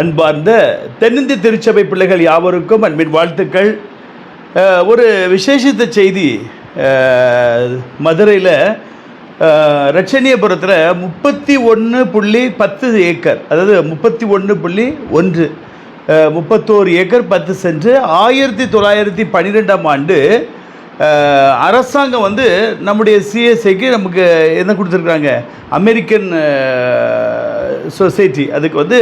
அன்பார்ந்த தென்னிந்திய திருச்சபை பிள்ளைகள் யாவருக்கும் அன்பின் வாழ்த்துக்கள். ஒரு விசேஷித்த செய்தி மதுரையில் ரட்சணியபுரத்தில் முப்பத்தி ஒன்று புள்ளி பத்து ஏக்கர் அதாவது முப்பத்தி ஒன்று புள்ளி ஒன்று முப்பத்தோரு ஏக்கர் பத்து சென்று ஆயிரத்தி தொள்ளாயிரத்தி பன்னிரெண்டாம் ஆண்டு அரசாங்கம் வந்து நம்முடைய சிஎஸ்ஐக்கு நமக்கு என்ன கொடுத்துருக்குறாங்க? அமெரிக்கன் சொசைட்டி அதுக்கு வந்து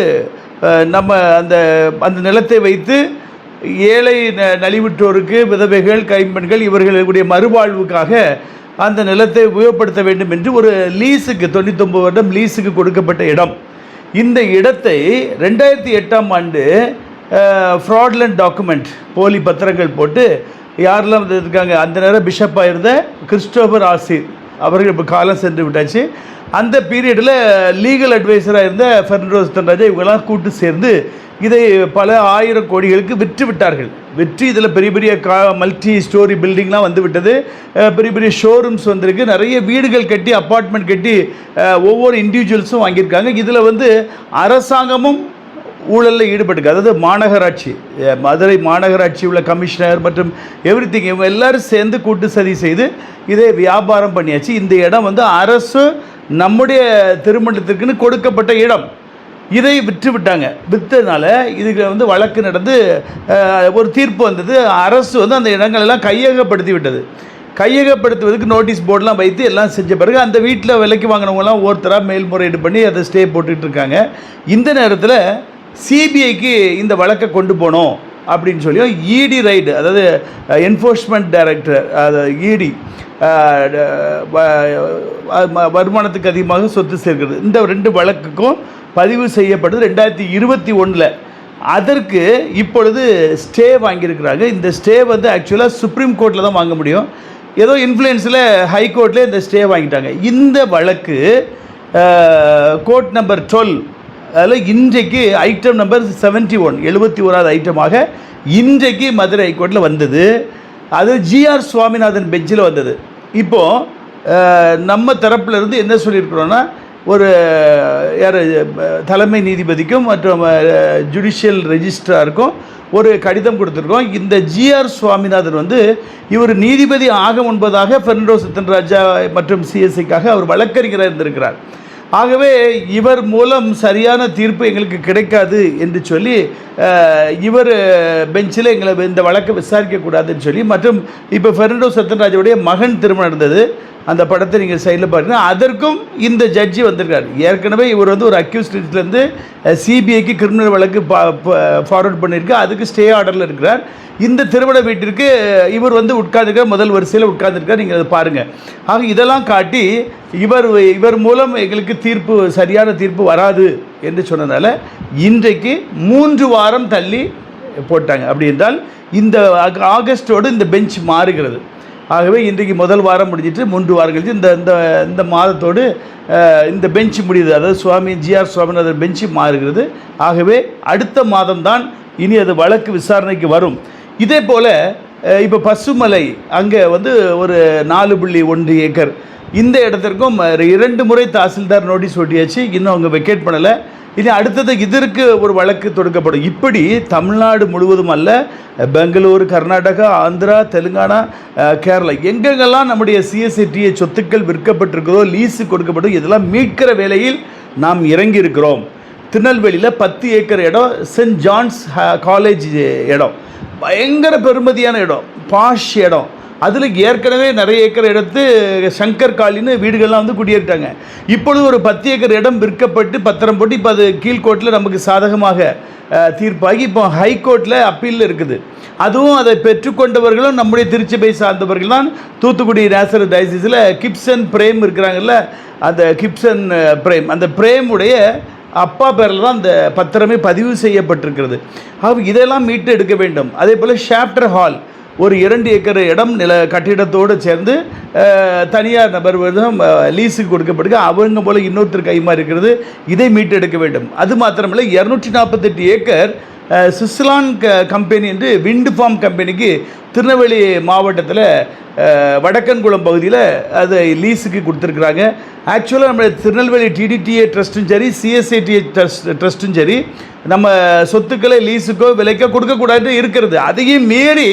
நம்ம அந்த அந்த நிலத்தை வைத்து ஏழை ந- நலிவுற்றோருக்கு விதவைகள் கைம்பெண்கள் இவர்களுடைய மறுவாழ்வுக்காக அந்த நிலத்தை உபயோகப்படுத்த வேண்டும் என்று ஒரு லீஸுக்கு தொண்ணூத்தொம்பது வருடம் லீஸுக்கு கொடுக்கப்பட்ட இடம். இந்த இடத்தை ரெண்டாயிரத்தி எட்டாம் ஆண்டு ஃப்ராட்லண்ட் டாக்குமெண்ட் போலி பத்திரங்கள் போட்டு யாரெல்லாம் வந்து இருக்காங்க அந்த நேரம் பிஷப்பாக இருந்த கிறிஸ்டோபர் ஆசிர் அவர்கள் இப்போ காலம் சென்று விட்டாச்சு. அந்த பீரியடில் லீகல் அட்வைசராக இருந்த ஃபெர்னரோஸ் தன்ராஜா இவங்கெல்லாம் கூட்டு சேர்ந்து இதை பல ஆயிரம் கோடிகளுக்கு விற்று விட்டார்கள். விற்று இதில் பெரிய பெரிய கா மல்டி ஸ்டோரி பில்டிங்லாம் வந்து விட்டது. பெரிய பெரிய ஷோரூம்ஸ் வந்திருக்கு. நிறைய வீடுகள் கட்டி அப்பார்ட்மெண்ட் கட்டி ஒவ்வொரு இண்டிவிஜுவல்ஸும் வாங்கியிருக்காங்க. இதில் வந்து அரசாங்கமும் ஊழலில் ஈடுபட்டுக்கு அதாவது மாநகராட்சி மதுரை மாநகராட்சி உள்ள கமிஷனர் மற்றும் எவ்ரி திங் இவங்க எல்லாரும் சேர்ந்து கூட்டு சதி செய்து இதை வியாபாரம் பண்ணியாச்சு. இந்த இடம் வந்து அரசு நம்முடைய திருமணத்திற்குன்னு கொடுக்கப்பட்ட இடம். இதை விற்று விட்டாங்க விற்றதுனால இதுக்கு வந்து வழக்கு நடந்து ஒரு தீர்ப்பு வந்தது. அரசு வந்து அந்த இடங்களெல்லாம் கையகப்படுத்தி விட்டது கையகப்படுத்துவதற்கு நோட்டீஸ் போர்டெலாம் வைத்து எல்லாம் செஞ்ச பிறகு அந்த வீட்டில் விலைக்கு வாங்கினவங்கலாம் ஒருத்தராக மேல்முறையீடு பண்ணி அதை ஸ்டே போட்டுக்கிட்டு இருக்காங்க. இந்த நேரத்தில் சிபிஐக்கு இந்த வழக்கை கொண்டு போனோம். அப்படின்னு சொல்லியும் இடி ரைடு அதாவது என்ஃபோர்ஸ்மெண்ட் டைரக்டர் அதாவது இடி வருமானத்துக்கு அதிகமாக சொத்து சேர்க்கிறது. இந்த ரெண்டு வழக்குக்கும் பதிவு செய்யப்பட்டது ரெண்டாயிரத்தி இருபத்தி ஒன்றில் அதற்கு இப்பொழுது ஸ்டே வாங்கியிருக்கிறாங்க. இந்த ஸ்டே வந்து ஆக்சுவலாக சுப்ரீம் கோர்ட்டில் தான் வாங்க முடியும். ஏதோ இன்ஃப்ளூயன்ஸில் ஹைகோர்ட்டில் இந்த ஸ்டே வாங்கிட்டாங்க. இந்த வழக்கு கோர்ட் நம்பர் டுவெல் அதில் இன்றைக்கு ஐட்டம் நம்பர் செவன்ட்டி ஒன் எழுபத்தி ஓராவது ஐட்டமாக இன்றைக்கு மதுரை ஹைகோர்ட்டில் வந்தது. அது ஜிஆர் சுவாமிநாதன் பெஞ்சில் வந்தது. இப்போது நம்ம தரப்புலருந்து என்ன சொல்லியிருக்கிறோன்னா ஒரு யார் தலைமை நீதிபதிக்கும் மற்றும் ஜுடிஷியல் ரெஜிஸ்ட்ராருக்கும் ஒரு கடிதம் கொடுத்துருக்கோம். இந்த ஜிஆர் சுவாமிநாதன் வந்து இவர் நீதிபதி ஆக முன்பதாக பெர்னடோ சித்தன்ராஜா மற்றும் சிஎஸ்சிக்காக அவர் வழக்கறிஞராக இருந்திருக்கிறார். ஆகவே இவர் மூலம் சரியான தீர்ப்பு எங்களுக்கு கிடைக்காது என்று சொல்லி இவர் பெஞ்சில் எங்களை இந்த வழக்கை விசாரிக்கக்கூடாதுன்னு சொல்லி மற்றும் இப்போ ஃபெர்னடோ சத்தன்ராஜுடைய மகன் திருமணம் நடந்தது. அந்த படத்தை நீங்கள் சைடில் பார்த்தீங்கன்னா அதற்கும் இந்த ஜட்ஜி வந்திருக்காரு. ஏற்கனவே இவர் வந்து ஒரு அக்யூஸ்ட்லேருந்து சிபிஐக்கு கிரிமினல் வழக்கு ஃபார்வர்ட் பண்ணியிருக்கு. அதுக்கு ஸ்டே ஆர்டரில் இருக்கிறார். இந்த திருமண வீட்டிற்கு இவர் வந்து உட்கார்ந்துருக்கார். முதல் வரிசையில் உட்கார்ந்துருக்கார். நீங்கள் அதை பாருங்கள் ஆக இதெல்லாம் காட்டி இவர் இவர் மூலம் எங்களுக்கு தீர்ப்பு சரியான தீர்ப்பு வராது என்று சொன்னதால் இன்றைக்கு மூன்று வாரம் தள்ளி போட்டாங்க. அப்படி என்றால் இந்த ஆக- ஆகஸ்டோடு இந்த பெஞ்ச் மாறுகிறது. ஆகவே இன்றைக்கு முதல் வாரம் முடிஞ்சிட்டு மூன்று வாரம் கழிச்சு இந்த இந்த இந்த மாதத்தோடு இந்த பெஞ்ச் முடியுது. அதாவது சுவாமி ஜிஆர் சுவாமிநாதன் பெஞ்சு மாறுகிறது. ஆகவே அடுத்த மாதம்தான் இனி அது வழக்கு விசாரணைக்கு வரும். இதே போல் இப்போ பசுமலை அங்கே வந்து ஒரு நாலு புள்ளி ஒன்று ஏக்கர். இந்த இடத்திற்கும் இரண்டு முறை தாசில்தார் நோட்டீஸ் ஒட்டியாச்சு. இன்னும் அவங்க வெக்கேட் பண்ணலை. இனி அடுத்தது இதற்கு ஒரு வழக்கு தொடுக்கப்படும். இப்படி தமிழ்நாடு முழுவதும் அல்ல பெங்களூர் கர்நாடகா ஆந்திரா தெலுங்கானா கேரளா எங்கெங்கெல்லாம் நம்முடைய சிஎஸ்சிடிஏ சொத்துக்கள் விற்கப்பட்டிருக்கிறதோ லீஸு கொடுக்கப்படும் இதெல்லாம் மீட்கிற வேலையில் நாம் இறங்கி இருக்கிறோம் திருநெல்வேலியில் பத்து ஏக்கர் இடம் சென்ட் ஜான்ஸ் ஹ- காலேஜ் இடம். பயங்கர பெருமதியான இடம் பாஷ் இடம். அதில் ஏற்கனவே நிறைய ஏக்கர் எடுத்து சங்கர் காலின்னு வீடுகள்லாம் வந்து குடியேறிட்டாங்க. இப்பொழுது ஒரு பத்து ஏக்கர் இடம் விற்கப்பட்டு பத்திரம் போட்டு இப்போ அது கீழ்கோர்ட்டில் நமக்கு சாதகமாக தீர்ப்பாகி இப்போ ஹைகோர்ட்டில் அப்பீலில் இருக்குது. அதுவும் அதை பெற்றுக்கொண்டவர்களும் நம்முடைய திருச்சபை சார்ந்தவர்கள் தான். தூத்துக்குடி நேசர் டைசிஸில் கிப்சன் பிரேம் இருக்கிறாங்கல்ல அந்த கிப்சன் பிரேம். அந்த பிரேமுடைய அப்பா பேரில் தான் அந்த பத்திரமே பதிவு செய்யப்பட்டிருக்கிறது. அவ் இதெல்லாம் மீட்டு எடுக்க வேண்டும். அதே போல் ஷாப்டர் ஹால் ஒரு இரண்டு ஏக்கர் இடம் நில கட்டிடத்தோடு சேர்ந்து தனியார் நபர் விதம் லீஸுக்கு கொடுக்கப்படுது. அவங்க போல் இன்னொருத்தர் கைமா இருக்கிறது. இதை மீட்டெடுக்க வேண்டும். அது மாத்திரமில்லை இரநூற்றி நாற்பத்தெட்டு ஏக்கர் அஹ், க கம்பெனி என்று விண்டு ஃபார்ம் கம்பெனிக்கு திருநெல்வேலி மாவட்டத்தில் வடக்கன்குளம் பகுதியில் அதை லீஸுக்கு கொடுத்துருக்குறாங்க. ஆக்சுவலாக நம்ம திருநெல்வேலி டிடிடிஏ ட்ரஸ்ட்டும் சரி சிஎஸ்ஐடிஏ ட்ரஸ்ட் ட்ரஸ்ட்டும் சரி நம்ம சொத்துக்களை லீஸுக்கோ விலைக்கோ கொடுக்கக்கூடாது இருக்கிறது. அதையும் மீறி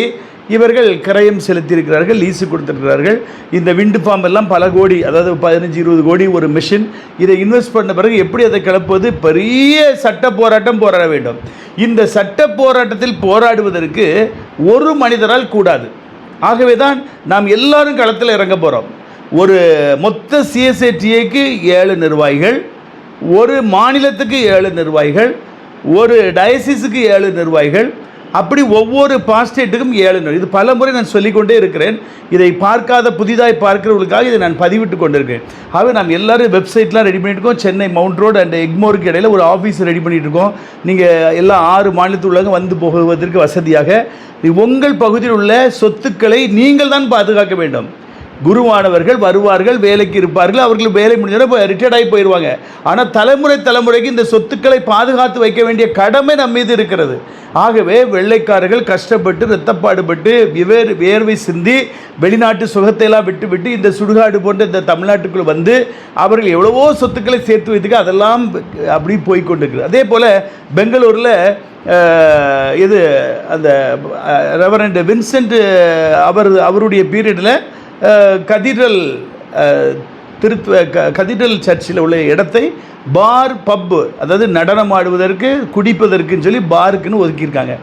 இவர்கள் கிரயம் செலுத்தியிருக்கிறார்கள் லீஸு கொடுத்துருக்கிறார்கள். இந்த விண்டு ஃபார்ம் எல்லாம் பல கோடி அதாவது பதினஞ்சு இருபது கோடி ஒரு மிஷின் இதை இன்வெஸ்ட் பண்ண பிறகு எப்படி அதை கிளப்புவது? பெரிய சட்ட போராட்டம் போராட வேண்டும். இந்த சட்ட போராட்டத்தில் போராடுவதற்கு ஒரு மனிதரால் கூடாது. ஆகவே தான் நாம் எல்லாரும் களத்தில் இறங்க போகிறோம் ஒரு மொத்த சிஎஸ்ஏடிஏக்கு ஏழு நிர்வாகிகள் ஒரு மாநிலத்துக்கு ஏழு நிர்வாகிகள் ஒரு டயசிஸுக்கு ஏழு நிர்வாகிகள் அப்படி ஒவ்வொரு பாஸ்டேட்டுக்கும் ஏழு நாள். இது பல முறை நான் சொல்லிக்கொண்டே இருக்கிறேன். இதை பார்க்காத புதிதாக பார்க்கிறவர்களுக்காக இதை நான் பதிவிட்டு கொண்டிருக்கேன் ஆகவே நாம் எல்லாரும் வெப்சைட்லாம் ரெடி பண்ணியிருக்கோம் சென்னை மவுண்ட் ரோடு அண்ட் எக்மோருக்கு இடையில் ஒரு ஆஃபீஸ் ரெடி பண்ணிகிட்ருக்கோம் இருக்கோம். நீங்கள் எல்லா ஆறு மாநிலத்தில் உள்ளவங்க வந்து போகுவதற்கு வசதியாக. உங்கள் பகுதியில் உள்ள சொத்துக்களை நீங்கள் தான் பாதுகாக்க வேண்டும். குருவானவர்கள் வருவார்கள் வேலைக்கு இருப்பார்கள் அவர்கள் வேலை முடிஞ்சோட ரிட்டையர்ட் ஆகி போயிடுவாங்க ஆனால் தலைமுறை தலைமுறைக்கு இந்த சொத்துக்களை பாதுகாத்து வைக்க வேண்டிய கடமை நம் மீது இருக்கிறது. ஆகவே வெள்ளைக்காரர்கள் கஷ்டப்பட்டு இரத்தப்பாடுபட்டு விவேர் வேர்வை சிந்தி வெளிநாட்டு சுகத்தையெல்லாம் விட்டு விட்டு இந்த சுடுகாடு போன்ற இந்த தமிழ்நாட்டுக்குள் வந்து அவர்கள் எவ்வளவோ சொத்துக்களை சேர்த்து வைத்துக்க அதெல்லாம் அப்படி போய்கொண்டிருக்கிறது அதே போல் பெங்களூரில் இது அந்த ரெவரண்ட் வின்சென்ட் அவர் அவருடைய பீரியடில் கதீட்ரல் திருத்துவ க கதீட்ரல் சர்ச்சில் உள்ள இடத்தை பார் பப்பு அதாவது நடனம் ஆடுவதற்கு குடிப்பதற்குன்னு சொல்லி பாருக்குன்னு ஒதுக்கியிருக்காங்க.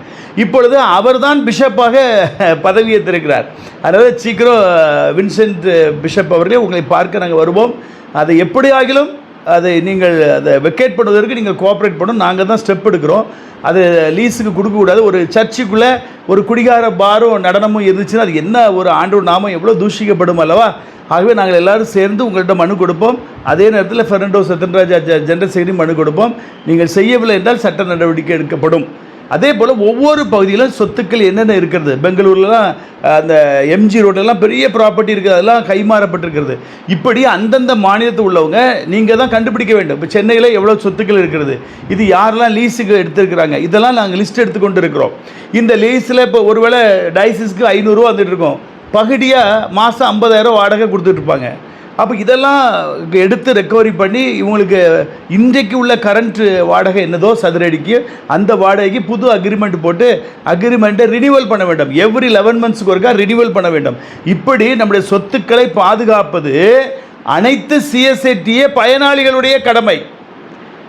இப்பொழுது அவர்தான் பிஷப்பாக பதவியேற்றிருக்கிறார். அதாவது சீக்கிரம் வின்சென்ட் பிஷப் அவர்களே உங்களை பார்க்க நாங்கள் வருவோம். அதை எப்படி ஆகிலும் அதை நீங்கள் அதை வெக்கேட் பண்ணுவதற்கு நீங்கள் கோஆப்ரேட் பண்ணணும். நாங்கள் தான் ஸ்டெப் எடுக்கிறோம். அது லீஸுக்கு கொடுக்கக்கூடாது ஒரு சர்ச்சுக்குள்ளே ஒரு குடிகார பாரும் நடனமும் இருந்துச்சுன்னா அது என்ன ஒரு ஆண்டு நாமம்? எவ்வளோ தூஷிக்கப்படும் அல்லவா? ஆகவே நாங்கள் எல்லாரும் சேர்ந்து உங்கள்கிட்ட மனு கொடுப்போம். அதே நேரத்தில் ஃபெர்னண்டோ சத்யன்ராஜா ஜெனரல் செக்ரட்டரி மனு கொடுப்போம். நீங்கள் செய்யவில்லை என்றால் சட்ட நடவடிக்கை எடுக்கப்படும். அதே போல் ஒவ்வொரு பகுதியிலும் சொத்துக்கள் என்னென்ன இருக்கிறது? பெங்களூர்லலாம் அந்த எம்ஜி ரோட்லலாம் பெரிய ப்ராப்பர்ட்டி இருக்குது. அதெல்லாம் கைமாறப்பட்டிருக்கிறது. இப்படி அந்தந்த மாநிலத்தில் உள்ளவங்க நீங்கள் தான் கண்டுபிடிக்க வேண்டும். இப்போ சென்னையில் எவ்வளோ சொத்துக்கள் இருக்கிறது? இது யாரெல்லாம் லீஸுக்கு எடுத்துருக்குறாங்க? இதெல்லாம் நாங்கள் லிஸ்ட் எடுத்துக்கொண்டு இருக்கிறோம் இந்த லீஸில் இப்போ ஒருவேளை டைசிஸ்க்கு ஐநூறுரூவா வந்துட்டு இருக்கோம். பகுதியாக மாதம் ஐம்பதாயிரம் வாடகை கொடுத்துட்ருப்பாங்க அப்போ இதெல்லாம் எடுத்து ரெக்கவரி பண்ணி இவங்களுக்கு இன்றைக்கு உள்ள கரண்ட் வாடகை என்னதோ சதுரடிக்கு அந்த வாடகைக்கு புது அக்ரிமெண்ட் போட்டு அக்ரிமெண்ட்டை ரினியூவல் பண்ண வேண்டும். எவ்ரி லெவன் மந்த்ஸ்க்கு ஒருக்கா ரினியூவல் பண்ண வேண்டும். இப்படி நம்முடைய சொத்துக்களை பாதுகாப்பது அனைத்து சிஎஸ்ஐடிஏ பயனாளிகளுடைய கடமை.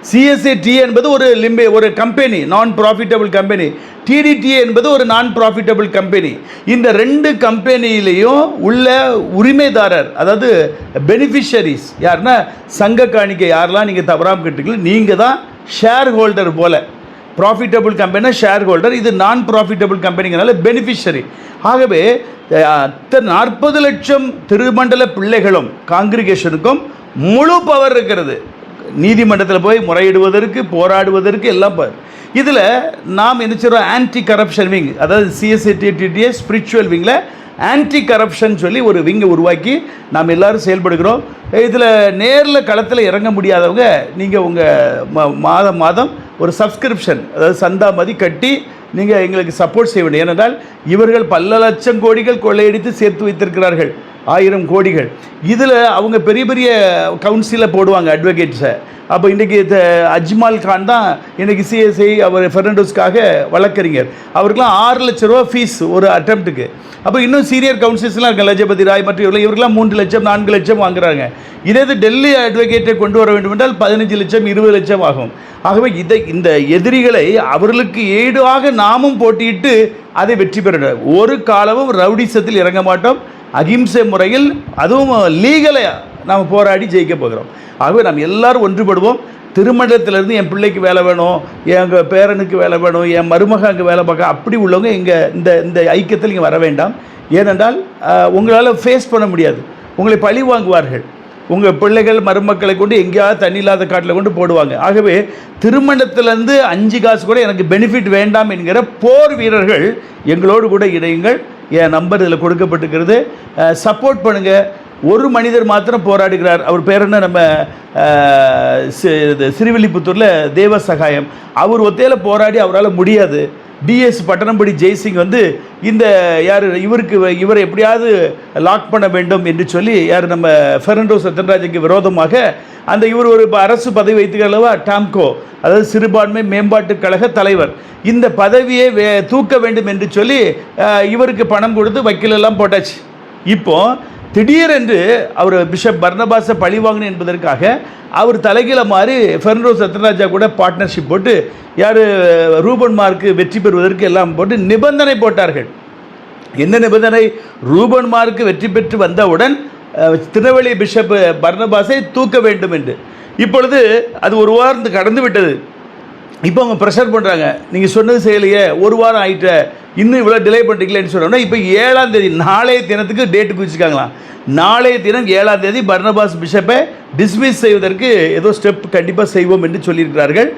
சிஎஸ்ஏடி என்பது ஒரு லிம்பே ஒரு கம்பெனி நான் ப்ராஃபிட்டபிள் கம்பெனி டிடிடி என்பது ஒரு நான் ப்ராஃபிட்டபிள் கம்பெனி இந்த ரெண்டு கம்பெனியிலையும் உள்ள உரிமைதாரர் அதாவது பெனிஃபிஷரிஸ் யாருன்னா சங்க காணிக்கை யாரெல்லாம் நீங்கள் தவறாமல் கேட்டுக்கல நீங்கள் தான் ஷேர் ஹோல்டர் போல. ப்ராஃபிட்டபிள் கம்பெனினா ஷேர் ஹோல்டர் இது நான் ப்ராஃபிட்டபிள் கம்பெனிங்கிறனால பெனிஃபிஷரி ஆகவே நாற்பது லட்சம் திருமண்டல பிள்ளைகளும் காங்கிரிகேஷனுக்கும் முழு பவர் இருக்கிறது. நீதிமன்றத்தில் போய் முறையிடுவதற்கு போராடுவதற்கு எல்லாம் ப இதில் நாம் என்ன செய்கிறோம் ஆன்டி கரப்ஷன் விங் அதாவது சிஎஸ்சிடிடிஏ ஸ்பிரிச்சுவல் விங்கில் ஆன்டி கரப்ஷன் சொல்லி ஒரு விங்கை உருவாக்கி நாம் எல்லாரும் செயல்படுகிறோம். இதில் நேரில் களத்தில் இறங்க முடியாதவங்க நீங்கள் உங்கள் ம மாதம் மாதம் ஒரு சப்ஸ்கிரிப்ஷன் அதாவது சந்தா மதி கட்டி நீங்கள் எங்களுக்கு சப்போர்ட் செய்ய வேண்டும். ஏனென்றால் இவர்கள் பல லட்சம் கோடிகள் கொள்ளையடித்து சேர்த்து வைத்திருக்கிறார்கள். ஆயிரம் கோடிகள். இதில் அவங்க பெரிய பெரிய கவுன்சிலில் போடுவாங்க அட்வொகேட்ஸை அப்போ இன்றைக்கி அஜ்மால் கான் தான் இன்றைக்கி சிஎஸ்ஐ அவர் ஃபெர்னாண்டோஸ்க்காக வழக்கறிஞர். அவருக்கெலாம் ஆறு லட்ச ரூபா ஃபீஸ் ஒரு அட்டம்ப்ட்டுக்கு அப்போ இன்னும் சீனியர் கவுன்சில்ஸ்லாம் இருக்க லஜபதி ராய் மற்றும் இவர்கள் இவர்கள்லாம் மூன்று லட்சம் நான்கு லட்சம் வாங்குறாங்க. இதே இது டெல்லி அட்வொகேட்டை கொண்டு வர வேண்டும் என்றால் பதினஞ்சு லட்சம் இருபது லட்சம் ஆகும். ஆகவே இதை இந்த எதிரிகளை அவர்களுக்கு ஈடாக நாமும் போட்டியிட்டு அதை வெற்றி பெற ஒரு காலமும் ரவுடிசத்தில் இறங்க மாட்டோம். அகிம்சை முறையில் அதுவும் லீகலை நாம் போராடி ஜெயிக்க போகிறோம். ஆகவே நாம் எல்லாரும் ஒன்றுபடுவோம். திருமணத்திலேருந்து என் பிள்ளைக்கு வேலை வேணும் எங்கள் பேரனுக்கு வேலை வேணும் என் மருமக அங்கே வேலை பார்க்க அப்படி உள்ளவங்க இங்கே இந்த இந்த ஐக்கியத்தில் இங்கே வர வேண்டாம். ஏனென்றால் உங்களால் ஃபேஸ் பண்ண முடியாது. உங்களை பழி வாங்குவார்கள். உங்கள் பிள்ளைகள் மருமக்களை கொண்டு எங்கேயாவது தண்ணி இல்லாத காட்டில் கொண்டு போடுவாங்க. ஆகவே திருமணத்திலேருந்து அஞ்சு காசு கூட எனக்கு பெனிஃபிட் வேண்டாம் என்கிற போர் வீரர்கள் எங்களோடு கூட இணையுங்கள். என் நம்பர் இதில் கொடுக்கப்பட்டிருக்கிறது. சப்போர்ட் பண்ணுங்கள் ஒரு மனிதர் மாத்திரம் போராடுகிறார். அவர் பேர் என்ன? நம்ம சி- இது சிறுவில்லிபுத்தூரில் தேவ சகாயம். அவர் ஒத்தையில் போராடி அவரால் முடியாது. டிஎஸ் பட்டணம்படி ஜெய்சிங் வந்து இந்த யார் இவருக்கு இவரை எப்படியாவது லாக் பண்ண வேண்டும் என்று சொல்லி யார் நம்ம ஃபெர்னண்டோ சத்யராஜுக்கு விரோதமாக அந்த இவர் ஒரு இப்போ அரசு பதவி வைத்துக்கிறளவா டாம்கோ அதாவது சிறுபான்மை மேம்பாட்டுக் கழக தலைவர். இந்த பதவியை வே தூக்க வேண்டும் என்று சொல்லி இவருக்கு பணம் கொடுத்து வக்கீலெல்லாம் போட்டாச்சு. இப்போது திடீரென்று அவர் பிஷப் பர்னபாஸை பழி வாங்கணும் என்பதற்காக அவர் தலைகீழ மாறி ஃபெர்னோ சத்யராஜா கூட பார்ட்னர்ஷிப் போட்டு யார் ரூபன் மார்க்கு வெற்றி பெறுவதற்கு எல்லாம் போட்டு நிபந்தனை போட்டார்கள். என்ன நிபந்தனை? ரூபன் மார்க்கு வெற்றி பெற்று வந்தவுடன் திருநெல்வேலி பிஷப் பர்னபாஸை தூக்க வேண்டும் என்று. இப்பொழுது அது ஒரு வாரம் கடந்து விட்டது. இப்போ அவங்க ப்ரெஷர் பண்ணுறாங்க நீங்கள் சொன்னது செய்யலையே ஒரு வாரம் ஆயிட்ட இன்னும் இவ்வளோ டிலே பண்ணுறீங்களேன்னு சொன்னோம்னா இப்போ ஏழாம் தேதி நாளைய தினத்துக்கு டேட்டு குறிச்சிருக்காங்களாம். நாளைய தினம் ஏழாம் தேதி பர்னபாஸ் பிஷப்பை டிஸ்மிஸ் செய்வதற்கு ஏதோ ஸ்டெப் கண்டிப்பாக செய்வோம் என்று சொல்லியிருக்கிறார்கள்.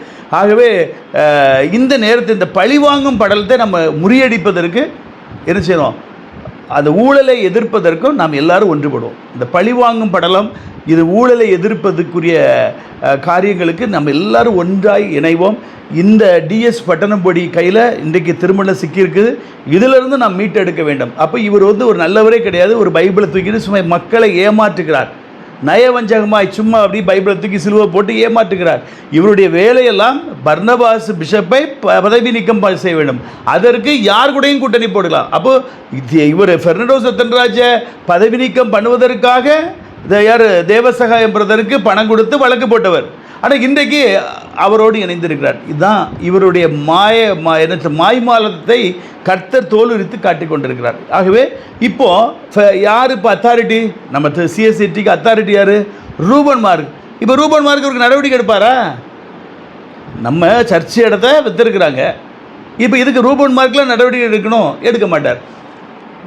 ஆகவே இந்த நேரத்தில் இந்த பழிவாங்கும் படலத்தை நம்ம முறியடிப்பதற்கு என்ன செய்யணும்? அந்த ஊழலை எதிர்ப்பதற்கும் நாம் எல்லாரும் ஒன்றுபடுவோம். இந்த பழிவாங்கும் படலம் இது ஊழலை எதிர்ப்பதற்குரிய காரியங்களுக்கு நம்ம எல்லாரும் ஒன்றாய் இணைவோம். இந்த டிஎஸ் பட்டணம்படி கையில் இன்றைக்கு திருமணம் சிக்கியிருக்குது இதிலிருந்து நாம் மீட்டெடுக்க வேண்டும். அப்போ இவர் வந்து ஒரு நல்லவரே கிடையாது ஒரு பைபிளை தூக்கிட்டு சும்மா மக்களை ஏமாற்றுகிறார். நயவஞ்சகமாய் சும்மா அப்படி பைபிளை தூக்கி சிலுவை போட்டு ஏமாற்றுகிறார். இவருடைய வேலையெல்லாம் பர்ணபாஸ் பிஷப்பை ப- பதவி நீக்கம் செய்ய வேண்டும். அதற்கு யார் கூடயும் கூட்டணி போடலாம். அப்போது இவர் ஃபெர்னடோ சத்தன்ராஜ பதவி நீக்கம் பண்ணுவதற்காக யார் தேவசகாயம் பிரதருக்கு பணம் கொடுத்து வழக்கு போட்டவர். ஆனால் இன்றைக்கு அவரோடு இணைந்திருக்கிறார். இதுதான் இவருடைய மாய மா என்ன சொல்ல- மாய்மாலத்தை கர்த்தர் தோலுரித்து காட்டி கொண்டிருக்கிறார் ஆகவே இப்போ யார் இப்போ அத்தாரிட்டி நம்ம சிஎஸ்சிடிக்கு அத்தாரிட்டி யார்? Ruben Mark. இப்போ ரூபன் மார்க் இவருக்கு நடவடிக்கை எடுப்பாரா? நம்ம சர்ச் இடத்த வித்திருக்கிறாங்க. இப்போ இதுக்கு ரூபன் மார்க்கில் நடவடிக்கை எடுக்கணும்? எடுக்க மாட்டார்.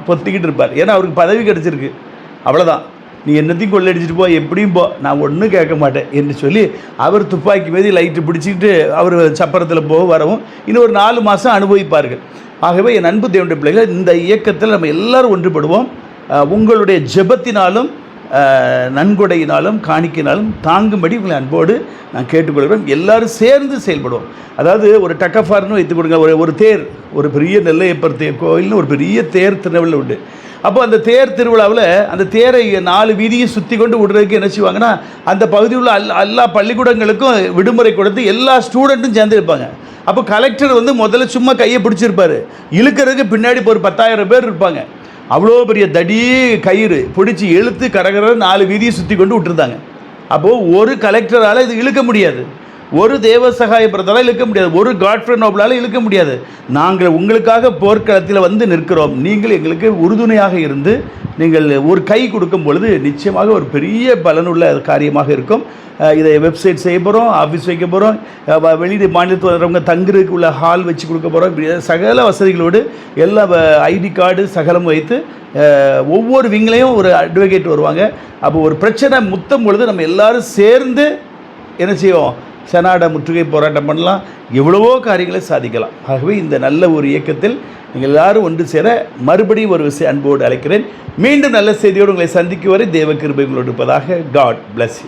பொத்திக்கிட்டு இருப்பார். ஏன்னா அவருக்கு பதவி கிடச்சிருக்கு. அவ்வளோதான் நீ என்னத்தையும் கொள்ளடிச்சிட்டு போ எப்படியும் போ. நான் ஒன்றும் கேட்க மாட்டேன் என்று சொல்லி அவர் துப்பாக்கி மீது லைட்டு பிடிச்சிக்கிட்டு அவர் சப்பரத்தில் போக வரவும் இன்னும் ஒரு நாலு மாதம் அனுபவிப்பார்கள். ஆகவே என் அன்பு தேவனுடைய பிள்ளைகள் இந்த இயக்கத்தில் நம்ம எல்லாரும் ஒன்றுபடுவோம். உங்களுடைய ஜெபத்தினாலும் நன்கொடையினாலும் காணிக்கினாலும் தாங்கும்படி உங்களை அன்போடு நான் கேட்டுக்கொள்கிறோம் எல்லாரும் சேர்ந்து செயல்படுவோம். அதாவது ஒரு டக்கஃபார்னு வைத்துக் கொடுங்க. ஒரு ஒரு தேர் ஒரு பெரிய நெல்லையப்பர் தேர் கோயில்னு ஒரு பெரிய தேர் திருநெல்வேலியில் உண்டு. அப்போ அந்த தேர் திருவிழாவில் அந்த தேரை நாலு வீதியும் சுற்றி கொண்டு விடுறதுக்கு என்ன செய்வாங்கன்னா அந்த பகுதியில் உள்ள எல்லா எல்லா பள்ளிக்கூடங்களுக்கும் விடுமுறை கொடுத்து எல்லா ஸ்டூடெண்ட்டும் சேர்ந்து இருப்பாங்க. அப்போ கலெக்டர் வந்து முதல்ல சும்மா கையை பிடிச்சிருப்பார். இழுக்கிறதுக்கு பின்னாடி இப்போ ஒரு பத்தாயிரம் பேர் இருப்பாங்க. அவ்வளோ பெரிய தடி கயிறு பிடிச்சி இழுத்து கரகர நாலு வீதியை சுற்றி கொண்டு விட்டுருந்தாங்க. அப்போது ஒரு கலெக்டரால் இது இழுக்க முடியாது. ஒரு தேவ பிரதால இழுக்க முடியாது. ஒரு காட்ஃப்ரே நோபலால் இழுக்க முடியாது. நாங்கள் உங்களுக்காக போர்க்களத்தில் வந்து நிற்கிறோம். நீங்கள் எங்களுக்கு உறுதுணையாக இருந்து நீங்கள் ஒரு கை கொடுக்கும் பொழுது நிச்சயமாக ஒரு பெரிய பலனுள்ள காரியமாக இருக்கும். இதை வெப்சைட் செய்ய போகிறோம் ஆஃபீஸ் வைக்க போகிறோம் வெளியிட மாநிலத்தில் வரவங்க தங்குறதுக்கு உள்ள ஹால் வச்சு கொடுக்க போகிறோம் இப்படி சகல வசதிகளோடு எல்லா ஐடி கார்டு சகலம் வைத்து ஒவ்வொரு விங்லேயும் ஒரு அட்வொகேட் வருவாங்க. அப்போ ஒரு பிரச்சனை முத்தம் பொழுது நம்ம எல்லோரும் சேர்ந்து என்ன செய்வோம்? செனாட முற்றுகை போராட்டம் பண்ணலாம். எவ்வளவோ காரியங்களை சாதிக்கலாம். ஆகவே இந்த நல்ல ஒரு இயக்கத்தில் நீங்கள் எல்லாரும் ஒன்று சேர மறுபடியும் ஒரு விஷயம் அன்போடு அழைக்கிறேன். மீண்டும் நல்ல செய்தியோடு உங்களை சந்திக்கும் வரை தேவ கிருபை உங்களோடு இருப்பதாக காட் பிளஸ்